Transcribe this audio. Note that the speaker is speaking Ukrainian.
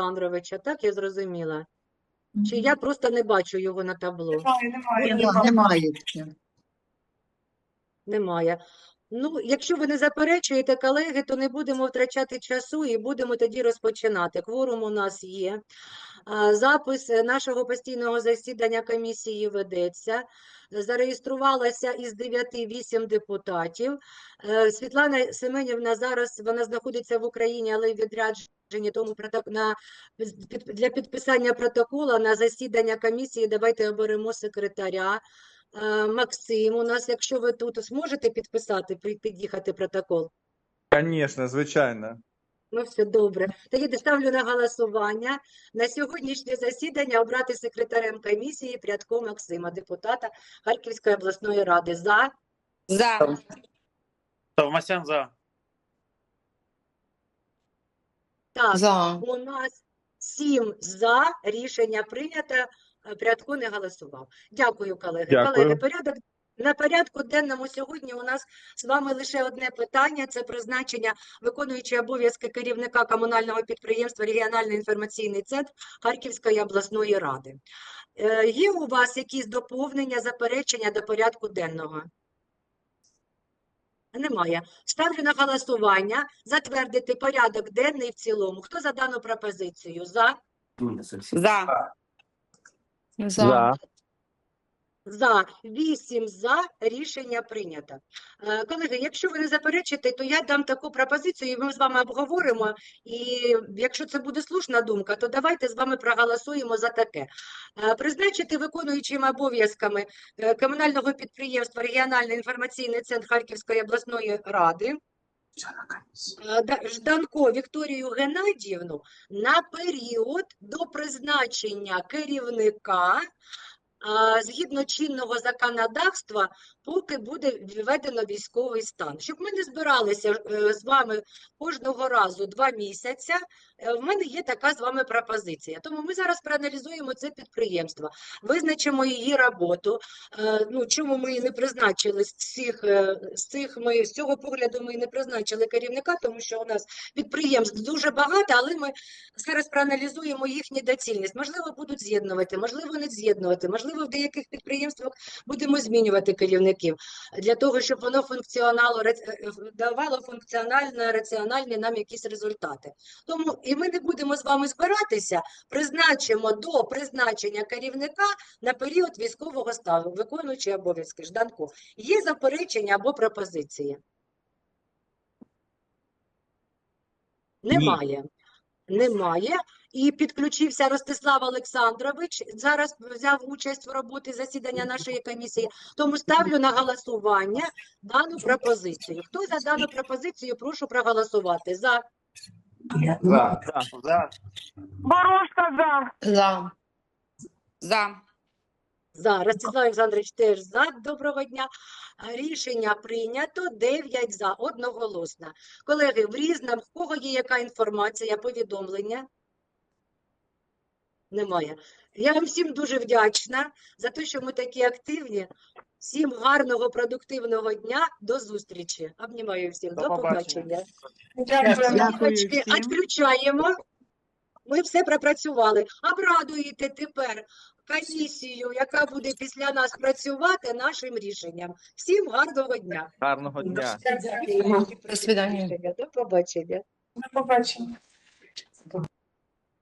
Олександровича, так я зрозуміла? Чи я просто не бачу його на табло? Немає, немає. Нема- Немає. Немає. Ну, якщо ви не заперечуєте, колеги, то не будемо втрачати часу і будемо тоді розпочинати. Кворум у нас є. Запис е, нашого постійного засідання комісії ведеться. Зареєструвалося із 9-8 депутатів. Е, Світлана Семенівна зараз вона знаходиться в Україні, але в відрядженні, тому на, для підписання протокола на засідання комісії давайте оберемо секретаря. Е, Максим, у нас, якщо ви тут зможете підписати, під'їхати протокол. Конечно, звичайно. Ну, все добре. Тоді ставлю на голосування на сьогоднішнє засідання обрати секретарем комісії Прядко Максима, депутата Харківської обласної ради. За. За. Товмасян за. Так, За. у нас сім за. Рішення прийнято. Е, Прядко не голосував. Дякую, колеги. Дякую. Колеги, порядок на порядку денному сьогодні у нас з вами лише одне питання: це призначення виконуючої обов'язки керівника комунального підприємства Регіональний інформаційний центр Харківської обласної ради. Е, Є у вас якісь доповнення, заперечення до порядку денного? Немає. Ставлю на голосування затвердити порядок денний в цілому. Хто за дану пропозицію? За? За. За. За. Вісім за. Рішення прийнято. Е, Колеги, якщо ви не заперечите, то я дам таку пропозицію, і ми з вами обговоримо. І якщо це буде слушна думка, то давайте з вами проголосуємо за таке. Е, Призначити виконуючими обов'язками е, комунального підприємства Регіональний інформаційний центр Харківської обласної ради Жданко Вікторію Геннадіївну на період до призначення керівника а, згідно чинного законодавства, поки буде введено військовий стан. Щоб ми не збиралися е, з вами кожного разу два місяця, е, в мене є така з вами пропозиція. Тому ми зараз проаналізуємо це підприємство, визначимо її роботу. Е, Ну, чому ми не призначили з цих, з цих ми, з цього погляду ми не призначили керівника, тому що у нас підприємств дуже багато, але ми зараз проаналізуємо їхню доцільність. Можливо, будуть з'єднувати, можливо, не з'єднувати, можливо, в деяких підприємствах будемо змінювати керівників для того, щоб воно функціонало, е, е, давало функціонально, раціональні нам якісь результати. Тому і ми не будемо з вами збиратися, призначимо до призначення керівника на період військового стану, виконуючи обов'язки. Жданко, є заперечення або пропозиції? Немає. Немає. І підключився Ростислав Олександрович. Зараз взяв участь в роботі засідання нашої комісії. Тому ставлю на голосування дану пропозицію. Хто за дану пропозицію, прошу проголосувати. За. За. За. Боровська за. За. За. За. Ростислав Олександрович теж за. Доброго дня. Рішення прийнято. 9 за. Одноголосно. Колеги, в різному, в кого є яка інформація, повідомлення? Немає. Я вам всім дуже вдячна за те, що ми такі активні. Всім гарного, продуктивного дня. До зустрічі. Обнімаю всіх. До, До побачення. побачення. Всім. відключаємо. Ми все пропрацювали. Обрадуєте тепер комісію, яка буде після нас працювати нашим рішенням. Всім гарного дня. Гарного дня. До свидання. До побачення. До побачення.